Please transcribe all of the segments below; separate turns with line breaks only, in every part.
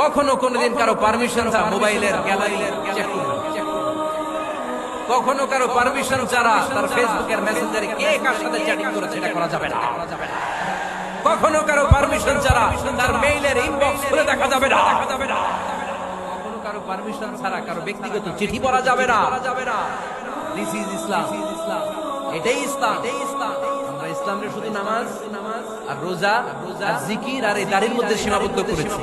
কখনো কোনোদিন কারও পারমিশন ছাড়া মোবাইলের গ্যালারি চেক কখনো কারও পারমিশন ছাড়া তার ফেসবুকের মেসেঞ্জারে কে কার সাথে চ্যাটিং করেছে এটা করা যাবে না। কখনো কারও পারমিশন ছাড়া তার মেইলের ইনবক্স খুলে দেখা যাবে না। কখনো কারও পারমিশন ছাড়া কারও ব্যক্তিগত চিঠি পড়া যাবে না। দিস ইজ ইসলাম এটাই ইসলাম এটাই ইসলাম আমরা ইসলামের শুধু নামাজ নামাজ আর রোজা রোজা জিকির আর এই দাড়ির মধ্যে সীমাবদ্ধ করেছি।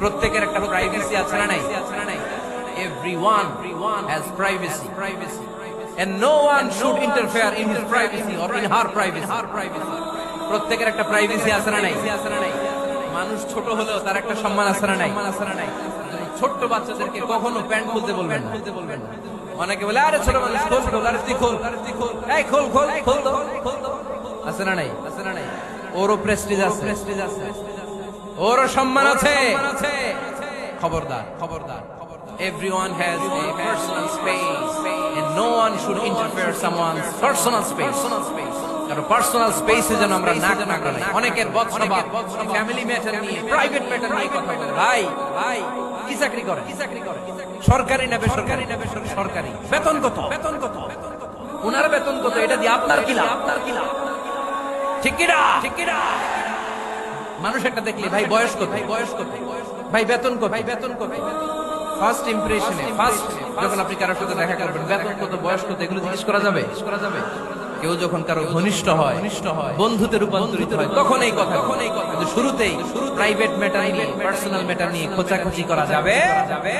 প্রত্যেকের একটা প্রাইভেসি আছে না নাই? everyone has privacy. privacy. And no one should interfere in his privacy or in her privacy. প্রত্যেকের একটা প্রাইভেসি আছে না নাই? মানুষ ছোট হলেও তার একটা সম্মান আছে না নাই? ছোট্ট বাচ্চাদেরকে কখনো প্যান্ট খুলতে বলবেন না। অনেকে বলে আরে ছোট মানুষ খোল খোল আরে তুই খোল এই খোল খোল খোল খোল আছে না নাই? আছে না নাই ওরও প্রেস্টিজ আছে প্রেস্টিজ আছে। ওরও সম্মান আছে। খবরদার খবরদার। Everyone has a personal space and no one should interfere someone's personal space. কারও পার্সোনাল স্পেসে যেন আমরা নাক না গলাই অনেকের বদস্বভাব ফ্যামিলি ম্যাটার নিয়ে প্রাইভেট ম্যাটার নিয়ে কথা বলে। ভাই ভাই কি চাকরি করে? কি চাকরি করে? সরকারি না বেসরকারি? না বেসরকারি? সরকারি। বেতন কত? বেতন কত? ওনার বেতন কত? এটা দিয়ে আপনার কি লাভ? আপনার কি লাভ? ঠিক কি ঠিক কি মানুষ একটা দেখলে, ভাই বয়স কত ভাই বয়স কত? ভাই, বেতন কত? ভাই বেতন কত ফার্স্ট ইমপ্রেশনে ফার্স্ট যখন আপনি কারোর সাথে দেখা করবেন, বেতন কত, বয়স কত? এগুলো জিজ্ঞেস করা যাবে? করা যাবে কেউ যখন কারও ঘনিষ্ঠ হয় ঘনিষ্ঠ হয় বন্ধুতে রূপান্তরিত হয়, তখন এই কথা। তখন এই কথা কিন্তু শুরুতেই প্রাইভেট ম্যাটার নিয়ে পার্সোনাল ম্যাটার নিয়ে খোঁচাখুচি করা যাবে যাবে।